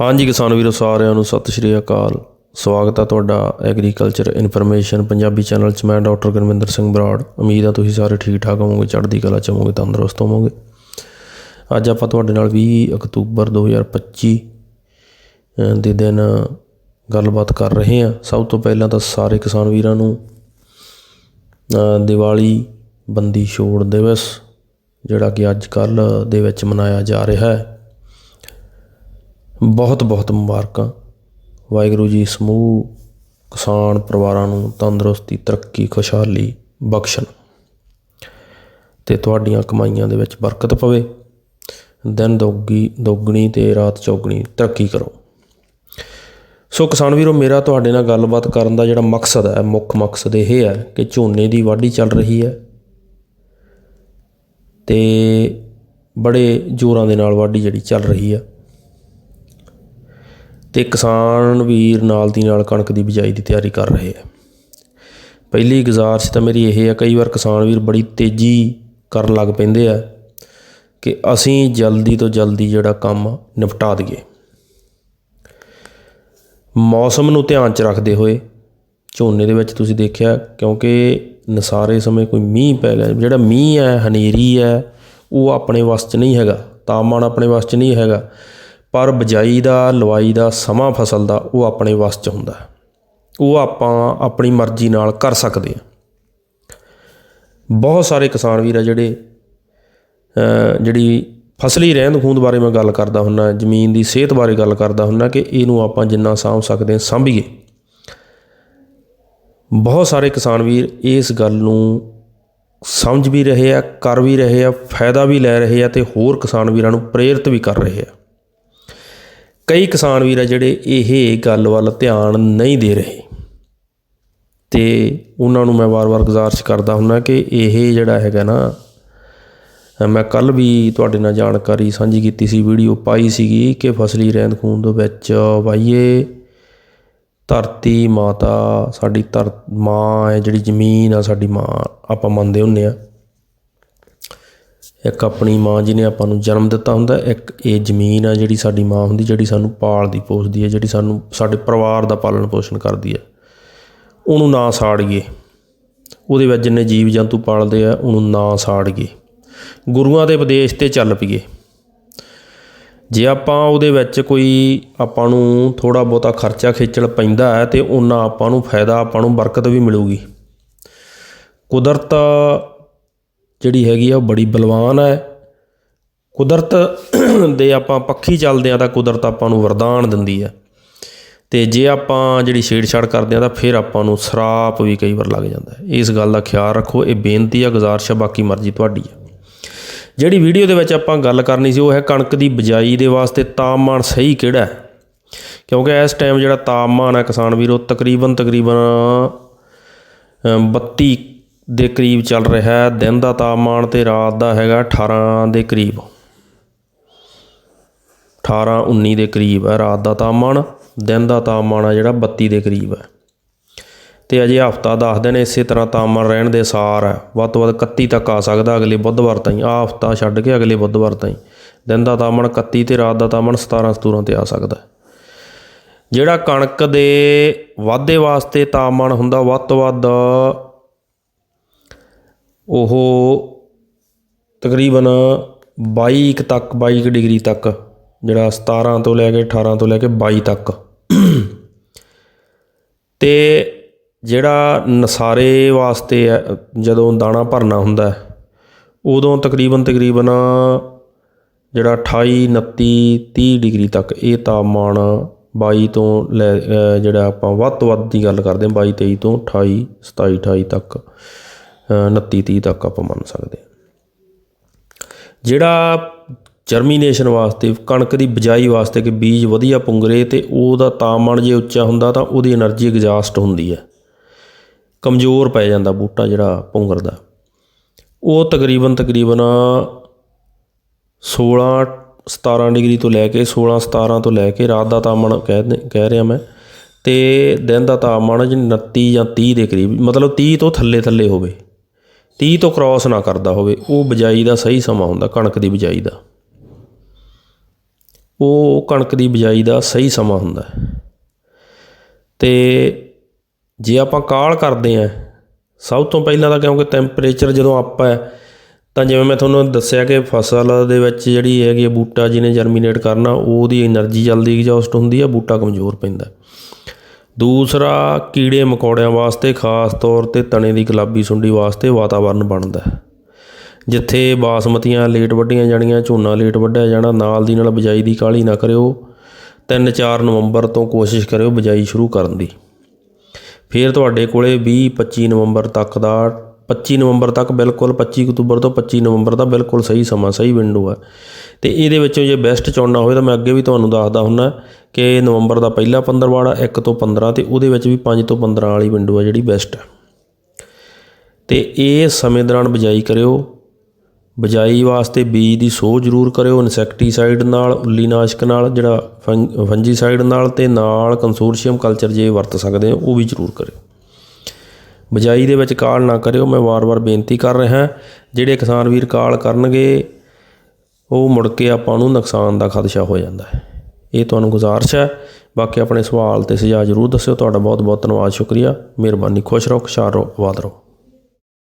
ਹਾਂਜੀ ਕਿਸਾਨ ਵੀਰੋ ਸਾਰਿਆਂ ਨੂੰ ਸਤਿ ਸ਼੍ਰੀ ਅਕਾਲ। ਸਵਾਗਤ ਹੈ ਤੁਹਾਡਾ ਐਗਰੀਕਲਚਰ ਇਨਫੋਰਮੇਸ਼ਨ ਪੰਜਾਬੀ ਚੈਨਲ 'ਚ। ਮੈਂ ਡਾਕਟਰ ਗੁਰਮਿੰਦਰ ਸਿੰਘ ਬਰਾੜ। ਉਮੀਦ ਹੈ ਤੁਸੀਂ ਸਾਰੇ ਠੀਕ ਠਾਕ ਹੋਵੋਗੇ ਚੜ੍ਹਦੀ ਕਲਾ 'ਚ ਹੋਵੋਗੇ ਤੰਦਰੁਸਤ ਹੋਵੋਗੇ। ਅੱਜ ਆਪਾਂ ਤੁਹਾਡੇ ਨਾਲ 20 ਅਕਤੂਬਰ 2025 ਅ, ਦੇ ਦਿਨ ਗੱਲਬਾਤ ਕਰ ਰਹੇ ਹਾਂ। ਸਭ ਤੋਂ ਪਹਿਲਾਂ ਤਾਂ ਸਾਰੇ ਕਿਸਾਨ ਵੀਰਾਂ ਨੂੰ ਅ, ਦੀਵਾਲੀ ਬੰਦੀ ਛੋੜ ਦਿਵਸ ਜਿਹੜਾ ਕਿ ਅੱਜ ਕੱਲ ਦੇ ਵਿੱਚ ਮਨਾਇਆ ਜਾ ਰਿਹਾ ਹੈ। ਬਹੁਤ ਬਹੁਤ ਮੁਬਾਰਕਾਂ। ਵਾਹਿਗੁਰੂ ਜੀ ਸਮੂਹ, ਕਿਸਾਨ ਪਰਿਵਾਰਾਂ ਨੂੰ ਤੰਦਰੁਸਤੀ, ਤਰੱਕੀ, ਖੁਸ਼ਹਾਲੀ, ਬਖਸ਼ਣ। ਤੇ ਤੁਹਾਡੀਆਂ ਕਮਾਈਆਂ ਦੇ ਵਿੱਚ ਬਰਕਤ ਪਵੇ। ਦਿਨ ਦੋਗੀ, ਦੋਗਣੀ ਤੇ ਰਾਤ ਚੌਗਣੀ, ਤਰੱਕੀ ਕਰੋ। ਸੋ ਕਿਸਾਨ ਵੀਰੋ, ਮੇਰਾ ਤੁਹਾਡੇ ਨਾਲ ਗੱਲਬਾਤ ਕਰਨ ਦਾ ਜਿਹੜਾ ਮਕਸਦ ਹੈ, ਮੁੱਖ ਮਕਸਦ ਇਹ ਹੈ ਕਿ ਝੋਨੇ ਦੀ ਵਾਢੀ ਚੱਲ ਰਹੀ ਹੈ। ਤੇ ਬੜੇ ਜ਼ੋਰਾਂ ਦੇ ਨਾਲ ਵਾਢੀ ਜਿਹੜੀ ਚੱਲ ਰਹੀ ਹੈ। ਅਤੇ ਕਿਸਾਨ ਵੀਰ ਨਾਲ ਦੀ ਨਾਲ ਕਣਕ ਦੀ ਬਿਜਾਈ ਦੀ ਤਿਆਰੀ ਕਰ ਰਹੇ ਆ। ਪਹਿਲੀ ਗੁਜ਼ਾਰਿਸ਼ ਤਾਂ ਮੇਰੀ ਇਹ ਹੈ ਕਈ ਵਾਰ ਕਿਸਾਨ ਵੀਰ ਬੜੀ ਤੇਜ਼ੀ ਕਰਨ ਲੱਗ ਪੈਂਦੇ ਆ ਕਿ ਅਸੀਂ ਜਲਦੀ ਤੋਂ ਜਲਦੀ ਜਿਹੜਾ ਕੰਮ ਨਿਪਟਾ ਦਈਏ। ਮੌਸਮ ਨੂੰ ਧਿਆਨ 'ਚ ਰੱਖਦੇ ਹੋਏ ਝੋਨੇ ਦੇ ਵਿੱਚ ਤੁਸੀਂ ਦੇਖਿਆ, ਕਿਉਂਕਿ ਨਸਾਰੇ ਸਮੇਂ ਕੋਈ ਮੀਂਹ ਪੈ ਗਿਆ, ਜਿਹੜਾ ਮੀਂਹ ਹੈ, ਹਨੇਰੀ ਹੈ, ਉਹ ਆਪਣੇ ਵਾਸਤੇ ਨਹੀਂ ਹੈਗਾ, ਤਾਪਮਾਨ ਆਪਣੇ ਵਾਸਤੇ ਨਹੀਂ ਹੈਗਾ। ਪਰ ਬਜਾਈ ਦਾ, ਲਵਾਈ ਦਾ, ਸਮਾਂ ਫਸਲ ਦਾ ਉਹ ਆਪਣੇ ਵੱਸ 'ਚ ਹੁੰਦਾ ਉਹ ਆਪਾਂ ਆਪਣੀ ਮਰਜ਼ੀ ਨਾਲ ਕਰ ਸਕਦੇ ਹਾਂ। ਬਹੁਤ ਸਾਰੇ ਕਿਸਾਨ ਵੀਰ ਆ ਜਿਹੜੇ ਜਿਹੜੀ ਫਸਲੀ ਰਹਿੰਦ ਖੂੰਦ ਬਾਰੇ ਮੈਂ ਗੱਲ ਕਰਦਾ ਹੁੰਨਾ, ਜ਼ਮੀਨ ਦੀ ਸਿਹਤ ਬਾਰੇ ਗੱਲ ਕਰਦਾ ਹੁੰਨਾ ਕਿ ਇਹਨੂੰ ਆਪਾਂ ਜਿੰਨਾ ਸਾਂਭ ਸਕਦੇ ਹਾਂ, ਸਾਂਭੀਏ। ਬਹੁਤ ਸਾਰੇ ਕਿਸਾਨ ਵੀਰ ਇਸ ਗੱਲ ਨੂੰ ਸਮਝ ਵੀ ਰਹੇ ਆ, ਕਰ ਵੀ ਰਹੇ ਆ, ਫਾਇਦਾ ਵੀ ਲੈ ਰਹੇ ਆ ਤੇ ਹੋਰ ਕਿਸਾਨ ਵੀਰਾਂ ਨੂੰ ਪ੍ਰੇਰਿਤ ਵੀ ਕਰ ਰਹੇ ਆ। ਕਈ ਕਿਸਾਨ ਵੀਰ ਆ ਜਿਹੜੇ ਇਹ ਗੱਲ ਵੱਲ ਧਿਆਨ ਨਹੀਂ ਦੇ ਰਹੇ। ਤੇ ਉਹਨਾਂ ਨੂੰ ਮੈਂ ਵਾਰ-ਵਾਰ ਗੁਜ਼ਾਰਿਸ਼ ਕਰਦਾ ਹੁੰਨਾ ਕਿ ਇਹ ਜਿਹੜਾ ਹੈਗਾ ਨਾ, ਮੈਂ ਕੱਲ ਵੀ ਤੁਹਾਡੇ ਨਾਲ ਜਾਣਕਾਰੀ ਸਾਂਝੀ ਕੀਤੀ ਸੀ, ਵੀਡੀਓ ਪਾਈ ਸੀਗੀ ਕਿ ਫਸਲੀ ਰਹਿੰਦ ਖੂੰਦ ਦੇ ਵਿੱਚ ਵਾਈਏ ਧਰਤੀ ਮਾਤਾ ਸਾਡੀ ਧਰ, ਮਾਂ ਹੈ, ਜਿਹੜੀ ਜ਼ਮੀਨ ਆ ਸਾਡੀ ਮਾਂ, ਆਪਾਂ ਮੰਨਦੇ ਹੁੰਨੇ ਆ। ਇੱਕ ਆਪਣੀ ਮਾਂ ਜੀ ਨੇ ਆਪਾਂ ਨੂੰ ਜਨਮ ਦਿੱਤਾ ਹੁੰਦਾ, ਇੱਕ ਇਹ ਜ਼ਮੀਨ ਆ ਜਿਹੜੀ ਸਾਡੀ ਮਾਂ ਹੁੰਦੀ, ਜਿਹੜੀ ਸਾਨੂੰ ਪਾਲਦੀ, ਪੋਸਦੀ ਹੈ, ਜਿਹੜੀ ਸਾਨੂੰ, ਸਾਡੇ ਪਰਿਵਾਰ ਦਾ ਪਾਲਣ ਪੋਸ਼ਣ ਕਰਦੀ ਹੈ। ਉਹਨੂੰ ਨਾ ਸਾੜੀਏ। ਉਹਦੇ ਵਿੱਚ ਜਿੰਨੇ ਜੀਵ ਜੰਤੂ ਪਾਲਦੇ ਆ, ਉਹਨੂੰ ਨਾ ਸਾੜੀਏ। ਗੁਰੂਆਂ ਦੇ ਉਪਦੇਸ਼ ਤੇ ਚੱਲ ਪਈਏ। ਜੇ ਆਪਾਂ ਉਹਦੇ ਵਿੱਚ ਕੋਈ ਆਪਾਂ ਨੂੰ ਥੋੜਾ ਬਹੁਤਾ ਖਰਚਾ ਖੇਚਲ ਪੈਂਦਾ ਹੈ, ਤੇ ਉਹਨਾਂ ਆਪਾਂ ਨੂੰ ਫਾਇਦਾ ਆਪਾਂ ਨੂੰ ਬਰਕਤ ਵੀ ਮਿਲੂਗੀ। ਕੁਦਰਤ ਜਿਹੜੀ ਹੈਗੀ ਆ ਉਹ ਬੜੀ ਬਲਵਾਨ ਹੈ ਕੁਦਰਤ ਦੇ ਆਪਾਂ ਪੱਖੀ ਚੱਲਦੇ ਆ ਤਾਂ ਕੁਦਰਤ ਆਪਾਂ ਨੂੰ ਵਰਦਾਨ ਦਿੰਦੀ ਹੈ ਤੇ ਜੇ ਆਪਾਂ ਜਿਹੜੀ ਛੇੜਛਾੜ ਕਰਦੇ ਆ ਤਾਂ ਫਿਰ ਆਪਾਂ ਨੂੰ ਸਰਾਪ ਵੀ ਕਈ ਵਾਰ ਲੱਗ ਜਾਂਦਾ ਹੈ। ਇਸ ਗੱਲ ਦਾ ਖਿਆਲ ਰੱਖੋ ਇਹ ਬੇਨਤੀ ਆ ਗੁਜ਼ਾਰਿਸ਼ ਆ ਬਾਕੀ ਮਰਜ਼ੀ ਤੁਹਾਡੀ ਹੈ ਜਿਹੜੀ ਵੀਡੀਓ ਦੇ ਵਿੱਚ ਆਪਾਂ ਗੱਲ ਕਰਨੀ ਸੀ ਉਹ ਹੈ ਕਣਕ ਦੀ ਬਿਜਾਈ ਦੇ ਵਾਸਤੇ ਤਾਪਮਾਨ ਸਹੀ ਕਿਹੜਾ ਹੈ? ਕਿਉਂਕਿ ਇਸ ਟਾਈਮ ਜਿਹੜਾ ਤਾਪਮਾਨ ਹੈ ਕਿਸਾਨ ਵੀਰੋ ਤਕਰੀਬਨ ਤਕਰੀਬਨ ਅ, 32 ਦੇ ਕਰੀਬ ਚੱਲ ਰਿਹਾ ਹੈ। ਦਿਨ ਦਾ ਤਾਪਮਾਨ ਅਤੇ ਰਾਤ ਦਾ ਹੈਗਾ 18 ਦੇ ਕਰੀਬ। 18 19 ਦੇ ਕਰੀਬ ਹੈ ਰਾਤ ਦਾ ਤਾਪਮਾਨ। ਦਿਨ ਦਾ ਤਾਪਮਾਨ ਆ ਜਿਹੜਾ 32 ਦੇ ਕਰੀਬ ਹੈ। ਤੇ ਅਜੇ ਹਫਤਾ 10 ਦਿਨ ਇਸੇ ਤਰ੍ਹਾਂ ਤਾਪਮਾਨ ਰਹਿਣ ਦੇ ਸਾਰ ਹੈ। ਵੱਧ ਤੋਂ ਵੱਧ 31 ਤੱਕ ਆ ਸਕਦਾ ਅਗਲੇ ਬੁੱਧਵਾਰ ਤਾਈਂ। ਆ ਹਫਤਾ ਛੱਡ ਕੇ ਅਗਲੇ ਬੁੱਧਵਾਰ ਤਾਈਂ। ਦਿਨ ਦਾ ਤਾਪਮਾਨ 31 ਤੇ ਰਾਤ ਦਾ ਤਾਪਮਾਨ 17 ਸਤੂਰਾਂ ਤੇ ਆ ਸਕਦਾ ਜਿਹੜਾ ਕਣਕ ਦੇ ਵਾਧੇ ਵਾਸਤੇ ਤਾਪਮਾਨ ਹੁੰਦਾ, ਵੱਧ ਤੋਂ ਵੱਧ ਉਹ ਤਕਰੀਬਨ ਬਾਈ ਕੁ ਤੱਕ ਬਾਈ ਕੁ ਡਿਗਰੀ ਤੱਕ ਜਿਹੜਾ 17 ਤੋਂ ਲੈ ਕੇ 18 ਤੋਂ ਲੈ ਕੇ 22 ਤੱਕ। ਤੇ ਜਿਹੜਾ ਨਸਾਰੇ ਵਾਸਤੇ ਹੈ, ਜਦੋਂ ਦਾਣਾ ਭਰਨਾ ਹੁੰਦਾ ਉਦੋਂ ਤਕਰੀਬਨ ਤਕਰੀਬਨ ਜਿਹੜਾ 28 29 30 ਡਿਗਰੀ ਤੱਕ ਇਹ ਤਾਪਮਾਨ 22 ਤੋਂ ਲੈ ਜਿਹੜਾ ਆਪਾਂ ਵੱਧ ਤੋਂ ਵੱਧ ਦੀ ਗੱਲ ਕਰਦੇ ਹਾਂ 22 23 ਤੋਂ 28 27 28 ਤੱਕ। 29 30 ਤੱਕ ਆਪਾਂ ਮੰਨ ਸਕਦੇ ਹਾਂ। ਜਿਹੜਾ ਜਰਮੀਨੇਸ਼ਨ ਵਾਸਤੇ, ਕਣਕ ਦੀ ਬਜਾਈ ਵਾਸਤੇ ਕਿ ਬੀਜ ਵਧੀਆ ਪੁੰਗਰੇ ਤੇ ਉਹਦਾ ਤਾਪਮਾਨ ਜੇ ਉੱਚਾ ਹੁੰਦਾ ਤਾਂ ਉਹਦੀ એનર્ਜੀ ਐਗਜ਼ਾਸਟ ਹੁੰਦੀ ਹੈ। ਕਮਜ਼ੋਰ ਪੈ ਜਾਂਦਾ ਬੂਟਾ ਜਿਹੜਾ ਪੁੰਗਰ ਦਾ ਉਹ ਤਕਰੀਬਨ ਤਕਰੀਬਨ 16 17 ਡਿਗਰੀ ਤੋਂ ਲੈ ਕੇ 16 17 ਤੋਂ ਲੈ ਕੇ ਰਾਤ ਦਾ ਤਾਪਮਾਨ ਕਹਿ ਕਹਿ ਰਿਹਾ ਮੈਂ ਤੇ ਦਿਨ ਦਾ ਤਾਪਮਾਨ ਜਿ 29 ਜਾਂ 30 ਦੇ ਕਰੀਬ, ਮਤਲਬ 30 ਤੋਂ ਥੱਲੇ ਥੱਲੇ ਹੋਵੇ। 30 ਤੋਂ ਕ੍ਰਾਸ ਨਾ ਕਰਦਾ ਹੋਵੇ, ਉਹ ਬਜਾਈ ਦਾ ਸਹੀ ਸਮਾਂ ਹੁੰਦਾ, ਕਣਕ ਦੀ ਬਜਾਈ ਦਾ। ਉਹ ਕਣਕ ਦੀ ਬਜਾਈ ਦਾ ਸਹੀ ਸਮਾਂ ਹੁੰਦਾ ਤੇ ਜੇ ਆਪਾਂ ਕਾਲ ਕਰਦੇ ਆ ਸਭ ਤੋਂ ਪਹਿਲਾਂ ਤਾਂ ਕਿਉਂਕਿ ਟੈਂਪਰੇਚਰ ਜਦੋਂ ਅਪ ਹੈ, ਤਾਂ ਜਿਵੇਂ ਮੈਂ ਤੁਹਾਨੂੰ ਦੱਸਿਆ ਕਿ ਫਸਲ ਦੇ ਵਿੱਚ ਜਿਹੜੀ ਹੈਗੀ ਬੂਟਾ ਜਿਹਨੇ ਜਰਮੀਨੇਟ ਕਰਨਾ, ਉਹਦੀ એનર્ਜੀ ਜਲਦੀ ਐਗਜ਼ੌਸਟ ਹੁੰਦੀ ਹੈ ਬੂਟਾ ਕਮਜ਼ੋਰ ਪੈਂਦਾ। ਦੂਸਰਾ, ਕੀੜੇ ਮਕੌੜਿਆਂ ਵਾਸਤੇ ਖਾਸ ਤੌਰ ਤੇ ਤਣੇ ਦੀ ਗੁਲਾਬੀ ਸੁੰਡੀ ਵਾਸਤੇ ਵਾਤਾਵਰਨ ਬਣਦਾ ਹੈ, ਜਿੱਥੇ ਬਾਸਮਤੀਆਂ ਲੇਟ ਵੱਢੀਆਂ ਜਾਣੀਆਂ, ਝੋਨਾ ਲੇਟ ਵੱਢਿਆ ਜਾਣਾ, ਨਾਲ ਦੀ ਨਾਲ ਬਿਜਾਈ ਦੀ ਕਾਹਲੀ ਨਾ ਕਰਿਓ 3-4 ਨਵੰਬਰ ਤੋਂ ਕੋਸ਼ਿਸ਼ ਕਰਿਓ ਬਿਜਾਈ ਸ਼ੁਰੂ ਕਰਨ ਦੀ। ਫਿਰ ਤੁਹਾਡੇ ਕੋਲੇ 20-25 ਨਵੰਬਰ ਤੱਕ ਦਾ 25 ਨਵੰਬਰ ਤੱਕ ਬਿਲਕੁਲ 25 ਅਕਤੂਬਰ ਤੋਂ 25 ਨਵੰਬਰ ਦਾ ਬਿਲਕੁਲ ਸਹੀ ਸਮਾਂ, ਸਹੀ ਵਿੰਡੋ ਹੈ। ਤੇ ਇਹਦੇ ਵਿੱਚੋਂ ਜੇ ਬੈਸਟ ਚੁਣਨਾ ਹੋਵੇ ਤਾਂ ਮੈਂ ਅੱਗੇ ਵੀ ਤੁਹਾਨੂੰ ਦੱਸਦਾ ਹੁੰਨਾ ਕਿ ਨਵੰਬਰ ਦਾ ਪਹਿਲਾ 15 ਵਾੜਾ 1 ਤੋਂ 15 ਤੇ ਉਹਦੇ ਵਿੱਚ ਵੀ 5 ਤੋਂ 15 ਵਾਲੀ ਵਿੰਡੋ ਹੈ ਜਿਹੜੀ ਬੈਸਟ ਹੈ ਤੇ ਇਹ ਸਮੇਂ ਦੌਰਾਨ ਬਿਜਾਈ ਕਰਿਓ। ਬਿਜਾਈ ਵਾਸਤੇ ਬੀਜ ਦੀ ਸੋਹ ਜ਼ਰੂਰ ਕਰਿਓ, ਇਨਸੈਕਟੀਸਾਈਡ ਨਾਲ, ਉੱਲੀਨਾਸ਼ਕ ਨਾਲ, ਜਿਹੜਾ ਫੰ- ਫੰਜੀਸਾਈਡ ਨਾਲ ਤੇ ਨਾਲ ਕੰਸੋਰਸ਼ੀਅਮ ਕਲਚਰ ਜੇ ਵਰਤ ਸਕਦੇ ਹੋ, ਉਹ ਵੀ ਜ਼ਰੂਰ ਕਰਿਓ। ਬਿਜਾਈ ਦੇ ਵਿੱਚ ਕਾਲ ਨਾ ਕਰਿਓ, ਮੈਂ ਵਾਰ-ਵਾਰ ਬੇਨਤੀ ਕਰ ਰਿਹਾ, ਜਿਹੜੇ ਕਿਸਾਨ ਵੀਰ ਕਾਲ ਕਰਨਗੇ, ਉਹ ਮੁੜ ਕੇ ਆਪਾਂ ਨੂੰ ਨੁਕਸਾਨ ਦਾ ਖਦਸ਼ਾ ਹੋ ਜਾਂਦਾ ਹੈ। ਇਹ ਤੁਹਾਨੂੰ ਗੁਜ਼ਾਰਿਸ਼ ਹੈ। ਬਾਕੀ ਆਪਣੇ ਸਵਾਲ ਤੇ ਸੁਝਾਅ ਜ਼ਰੂਰ ਦੱਸਿਓ। ਤੁਹਾਡਾ ਬਹੁਤ ਬਹੁਤ ਧੰਨਵਾਦ। ਸ਼ੁਕਰੀਆ। ਮਿਹਰਬਾਨੀ। ਖੁਸ਼ ਰਹੋ, ਖੁਸ਼ਹਾਲ ਰਹੋ, ਆਬਾਦ ਰਹੋ।